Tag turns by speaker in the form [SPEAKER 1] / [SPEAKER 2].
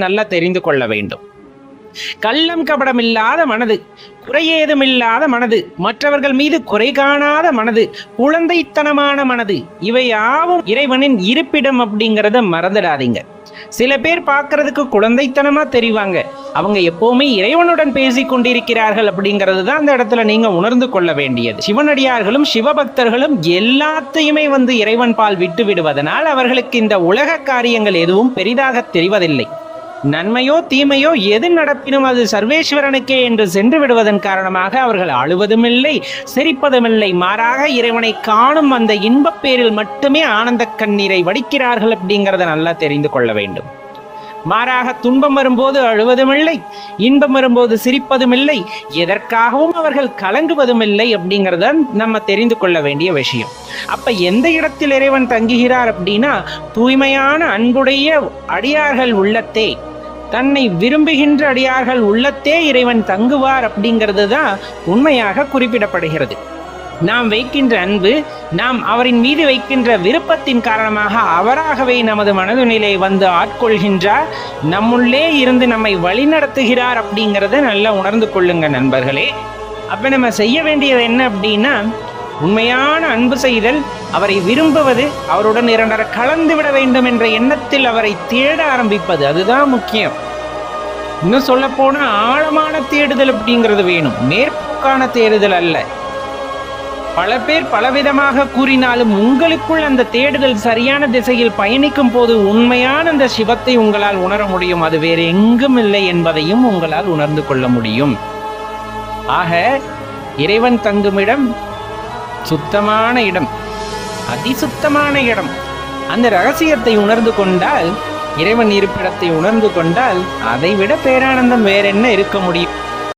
[SPEAKER 1] நல்லா தெரிந்து கொள்ள வேண்டும். கள்ளம் கபடமில்லாத மனது குறையேதுமில்லாத மனது மற்றவர்கள் மீது குறை காணாத மனது குழந்தைத்தனமான மனது இவையாவும் இறைவனின் இருப்பிடம் அப்படிங்கிறத மறந்துடாதீங்க. சில பேர் பார்க்கறதுக்கு குழந்தைத்தனமா தெரிவாங்க. அவங்க எப்பவுமே இறைவனுடன் பேசிக் கொண்டிருக்கிறார்கள் அப்படிங்கிறது தான் அந்த இடத்துல நீங்க உணர்ந்து கொள்ள வேண்டியது. சிவனடியார்களும் சிவபக்தர்களும் எல்லாத்தையுமே வந்து இறைவன் பால் விட்டு விடுவதனால் அவர்களுக்கு இந்த உலக காரியங்கள் எதுவும் பெரிதாக தெரிவதில்லை. நன்மையோ தீமையோ எது நடப்பினும் அது சர்வேஸ்வரனுக்கே என்று சென்று விடுவதன் காரணமாக அவர்கள் அழுவதுமில்லை சிரிப்பதுமில்லை. மாறாக இறைவனை காணும் அந்த இன்பப் பேரில் மட்டுமே ஆனந்த கண்ணீரை வடிக்கிறார்கள் அப்படிங்கிறத நல்லா தெரிந்து கொள்ள வேண்டும். மாறாக துன்பம் வரும்போது அழுவதுமில்லை இன்பம் வரும்போது சிரிப்பதுமில்லை எதற்காகவும் அவர்கள் கலங்குவதுமில்லை அப்படிங்கிறத நம்ம தெரிந்து கொள்ள வேண்டிய விஷயம். அப்ப எந்த இடத்தில் இறைவன் தங்குகிறார் அப்படின்னா தூய்மையான அன்புடைய அடியார்கள் உள்ளத்தே தன்னை விரும்புகின்ற அடியார்கள் உள்ளத்தே இறைவன் தங்குவார் அப்படிங்கிறது தான் உண்மையாக குறிப்பிடப்படுகிறது. நாம் வைக்கின்ற அன்பு நாம் அவரின் மீது வைக்கின்ற விருப்பத்தின் காரணமாக அவராகவே நமது மனதுநிலை வந்து ஆட்கொள்கின்றார் நம்முள்ளே இருந்து நம்மை வழிநடத்துகிறார் அப்படிங்கிறத நல்லா உணர்ந்து கொள்ளுங்க நண்பர்களே. அப்ப நம்ம செய்ய வேண்டியது என்ன அப்படின்னா உண்மையான அன்பு செய்தல் அவரை விரும்புவது அவருடன் இரண்டர கலந்து விட வேண்டும் என்ற எண்ணத்தில் அவரை தேட ஆரம்பிப்பது அதுதான் முக்கியம். இன்னும் சொல்ல போனா ஆழமான தேடுதல் அப்படிங்கிறது வேணும். மேற்போக்கான தேடுதல் அல்ல. பல பேர் பலவிதமாக கூறினாலும் உங்களுக்குள் அந்த தேடுதல் சரியான திசையில் பயணிக்கும் போது உண்மையான அந்த சிவத்தை உங்களால் உணர முடியும். அது வேறு எங்கும் இல்லை என்பதையும் உங்களால் உணர்ந்து கொள்ள முடியும். ஆக இறைவன் தங்குமிடம் சுத்தமான இடம். அதிசுத்தமான இடம். அந்த ரகசியத்தை உணர்ந்து கொண்டால் இறைவன் இருப்பிடத்தை உணர்ந்து கொண்டால் அதை விட பேரானந்தம் வேற என்ன இருக்க முடியும்?